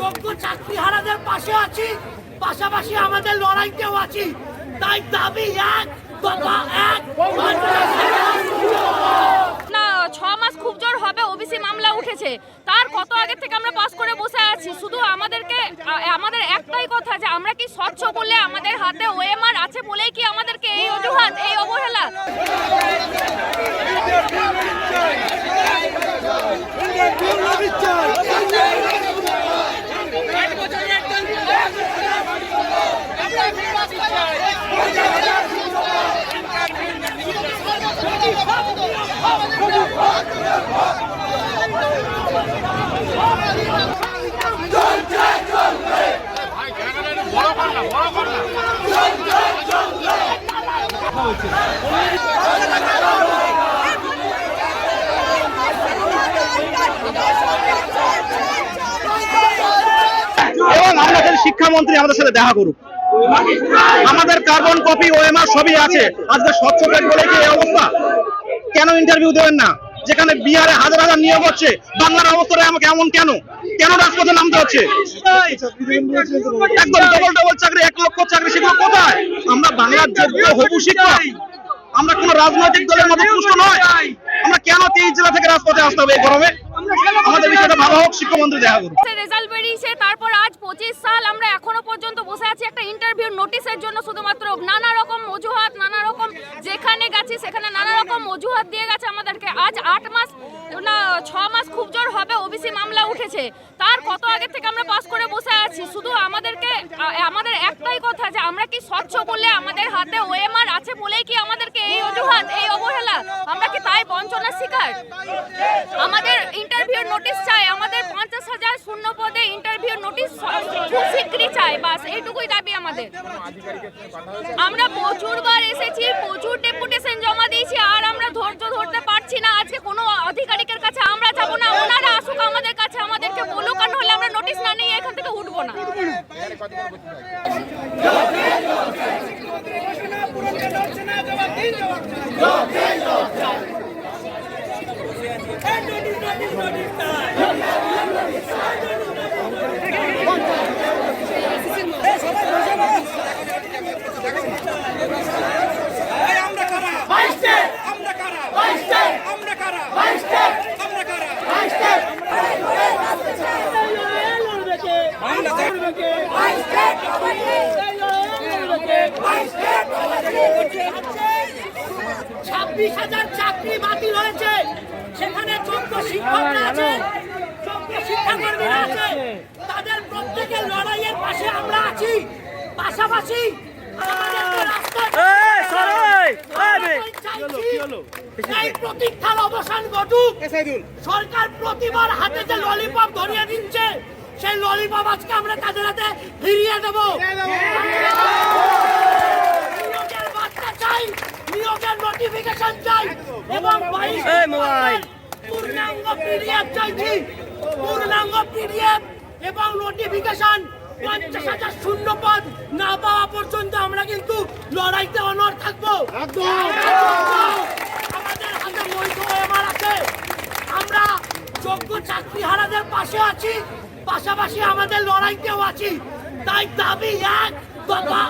যোগ্য চাকরিহারাদের পাশে আছি, পাশাপাশি আমাদের লড়াইতেও আছি। তাই দাবি এক, দফা এক, না, ছ মাস খুব জোর হবে ওবিসি মামলা উঠেছে। তার কত আগে থেকে আমরা পাস করে বসে আছি? শুধু আমাদেরকে আমাদের একটাই কথা যে আমরা কি স্বচ্ছ বলে আমাদের হাতে ওএমআর আছে বলেই কি আমাদেরকে এই অজুহাত, এই অবহেলা এবং আমাদের শিক্ষামন্ত্রী আমাদের সাথে দেখা করুক। আমাদের কার্বন কপি ওএমআর সবই আছে। আজকে স্বচ্ছ পেট বলে কি অবস্থা? কেন ইন্টারভিউ দেবেন না? যেখানে বিহারে হাজার হাজার নিয়োগ হচ্ছে, বাংলার অবস্থাটা আমাকে এমন কেন? কেন রাজপথে নামতে হচ্ছে? একদম ডবল ডবল চাকরি, এক লক্ষ চাকরি, সেগুলো কোথায়? আমরা বাংলার যোগ্য হবু শিক্ষক। আমরা কোন রাজনৈতিক দলের মধ্যে পুষ্ট নয়। আমরা কেন তেইশ জেলা থেকে রাজপথে আসতে হবে এই গরমে? আমাদের বিষয়টা ভালো হোক, শিক্ষামন্ত্রী দেখা বেরিয়েছে, তারপর আজ পঁচিশ সাল আমরা এখনও পর্যন্ত বসে আছি একটা ইন্টারভিউ নোটিশের জন্য শুধুমাত্র নানা রকম অজুহাত, নানা রকম যেখানে গেছি সেখানে নানা রকম অজুহাত দিয়ে গেছে আমাদেরকে। আজ আট মাস, না, ছ মাস খুব জোর হবে ওবিসি মামলা উঠেছে। তার কত আগে থেকে আমরা পাস করে বসে আছি? শুধু আমাদেরকে আমাদের একটাই কথা যে আমরা কি স্বচ্ছ বলে আমাদের হাতে ওএমআর আছে বলেই কি আমাদেরকে এই অজুহাত, এই অবহেলা? আমরা কি তাই বঞ্চনার শিকার? আমাদের ইন্টারভিউ নোটিশ চাই, আমাদের পঞ্চাশ হাজার শূন্য পদে ইন্টারভিউ নোটিশ খুব শীঘ্রই চাই, বাস, এইটুকুই দাবি আমাদের। আমরা প্রচুরবার এসেছি, প্রচুর ডেপুটেশন জমা দিয়েছি, আর আমরা ধৈর্য ধরতে না, আজকে কোনো আধিকারিকের কাছে আমরা যাব না, ওনারা আসুক আমাদের কাছে, আমাদেরকে বলুক, আর হলে আমরা নোটিশ না নিয়ে এখান থেকে উঠবো না। ছাব্বিশ হাজার চাকরি বাতিল হয়েছে। সেখানে যোগ্য শিক্ষকরা আছে যোগ্য শিক্ষাকর্মীরা আছে। তাদের প্রত্যেকের লড়াইয়ের পাশে আমরা আছি। পাশাপাশি প্রতীক্ষার অবসান ঘটুক। সরকার প্রতিবার হাতে যে ললিপপ ধরিয়ে দিচ্ছে সেই ললিপপ আজকে আমরা তাদের হাতে ফিরিয়ে দেবো নিয়োগের বার্তা চাই নিয়োগের নোটিফিকেশন চাই এবং বাইশ পূর্ণাঙ্গ পিডিএফ চাইছি। পূর্ণাঙ্গ পিডিএফ এবং নোটিফিকেশন পঞ্চাশ হাজার শূন্য পদ না পাওয়া পর্যন্ত আমরা কিন্তু লড়াইতে অনর থাকব। আমাদের হাতে বৈধ এবার আছে। আমরা যোগ্য চাকরিহারাদের পাশে আছি, পাশাপাশি আমাদের লড়াইতেও আছি। তাই দাবি এক দফা